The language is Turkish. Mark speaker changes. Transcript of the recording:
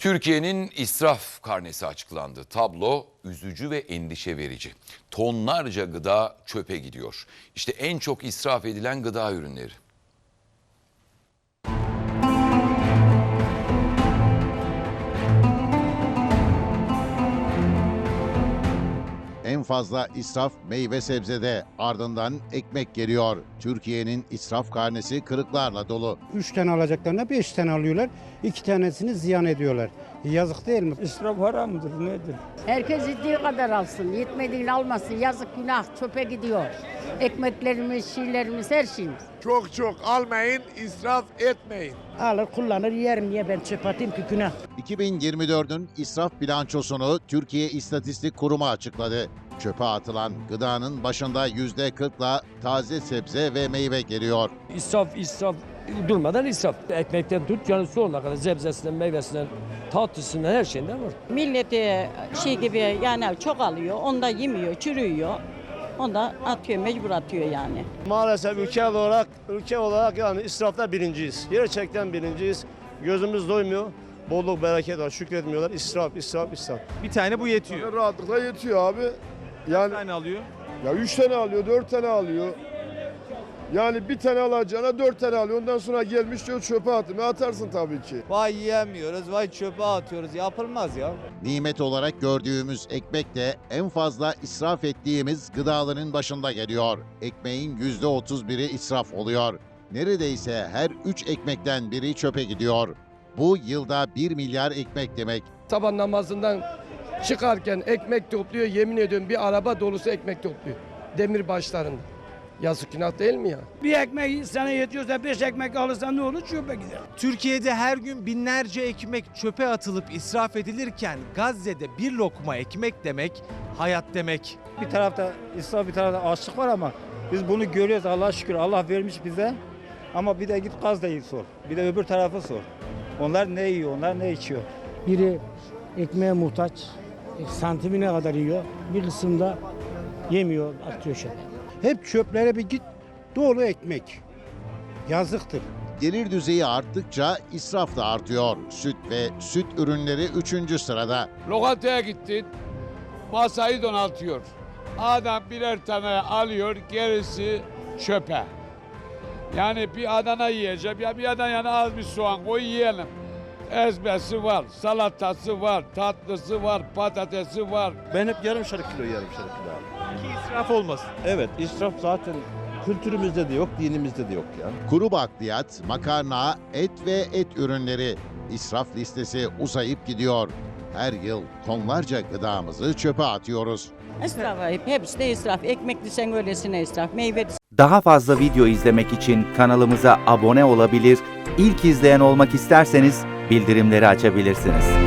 Speaker 1: Türkiye'nin israf karnesi açıklandı. Tablo üzücü ve endişe verici. Tonlarca gıda çöpe gidiyor. İşte en çok israf edilen gıda ürünleri.
Speaker 2: Fazla israf meyve sebzede ardından ekmek geliyor. Türkiye'nin israf karnesi kırıklarla dolu.
Speaker 3: Üç tane alacaklarına beş tane alıyorlar. iki tanesini ziyan ediyorlar. Yazık değil mi?
Speaker 4: İsraf haram mıdır nedir?
Speaker 5: Herkes yettiği kadar alsın. Yetmediğini almasın. Yazık günah çöpe gidiyor. Ekmeklerimiz, şiirlerimiz, her şeyimiz.
Speaker 6: Çok çok almayın, israf etmeyin.
Speaker 7: Alır kullanır yerim niye ben çöp atayım ki günah.
Speaker 2: 2024'ün israf bilançosunu Türkiye İstatistik Kurumu açıkladı. Çöpe atılan gıdanın başında %40'la taze sebze ve meyve geliyor.
Speaker 4: İsraf, israf, durmadan israf. Ekmekten tut yani sonuna kadar sebzesinden, meyvesinden, tatlısından her şeyinden var.
Speaker 8: Milleti şey gibi yani çok alıyor, onda yemiyor, çürüyor. Onda atıyor, mecbur atıyor yani.
Speaker 9: Maalesef ülke olarak ülke olarak yani israfta birinciyiz. Gerçekten birinciyiz. Gözümüz doymuyor. Bolluk bereket var. Şükretmiyorlar. İsraf, israf, israf.
Speaker 10: Bir tane bu yetiyor.
Speaker 6: Rahatlıkla yetiyor abi. Yani
Speaker 10: tane alıyor.
Speaker 6: ya üç tane alıyor, dört tane alıyor. Yani bir tane alacağına dört tane alıyor. Ondan sonra gelmiş diyor çöpe atın. Atarsın tabii ki.
Speaker 10: Vay yiyemiyoruz, vay çöpe atıyoruz. Yapılmaz ya.
Speaker 2: Nimet olarak gördüğümüz ekmek de en fazla israf ettiğimiz gıdaların başında geliyor. Ekmeğin %31'i israf oluyor. Neredeyse her 3 ekmekten biri çöpe gidiyor. Bu yılda 1 milyar ekmek demek.
Speaker 4: Sabah namazından çıkarken ekmek topluyor. Yemin ediyorum bir araba dolusu ekmek topluyor. Demir başlarında. Yazık günah değil mi ya?
Speaker 7: Bir ekmek sana yetiyorsa beş ekmek alırsan ne olur çöpe gider.
Speaker 10: Türkiye'de her gün binlerce ekmek çöpe atılıp israf edilirken Gazze'de bir lokma ekmek demek hayat demek.
Speaker 3: Bir tarafta israf bir tarafta açlık var ama biz bunu görüyoruz Allah'a şükür. Allah vermiş bize. Ama bir de git Gazze'yi sor. Bir de öbür tarafı sor. Onlar ne yiyor, onlar ne içiyor? Biri ekmeğe muhtaç, santimine kadar yiyor. Bir kısımda yemiyor, atıyor çöpe. Hep çöplere bir git, dolu ekmek. Yazıktır.
Speaker 2: Gelir düzeyi arttıkça israf da artıyor. Süt ve süt ürünleri 3. sırada.
Speaker 11: Lokantaya gittin, masayı donatıyor. Adam birer tane alıyor, gerisi çöpe. Yani bir Adana yiyeceğim, ya bir Adana yani az bir soğan koy yiyelim. Ezmesi var, salatası var, tatlısı var, patatesi var.
Speaker 9: Ben hep yarımşar kilo yarımşar kilo abi.
Speaker 10: Ki israf olmasın.
Speaker 9: Evet, israf zaten kültürümüzde de yok, dinimizde de yok ya.
Speaker 2: Kuru bakliyat, makarna, et ve et ürünleri. İsraf listesi uzayıp gidiyor. Her yıl tonlarca gıdamızı çöpe atıyoruz.
Speaker 8: İsraf hep, hepsi de israf. Ekmek desen öylesine israf, meyve
Speaker 12: Daha fazla video izlemek için kanalımıza abone olabilir, ilk izleyen olmak isterseniz bildirimleri açabilirsiniz.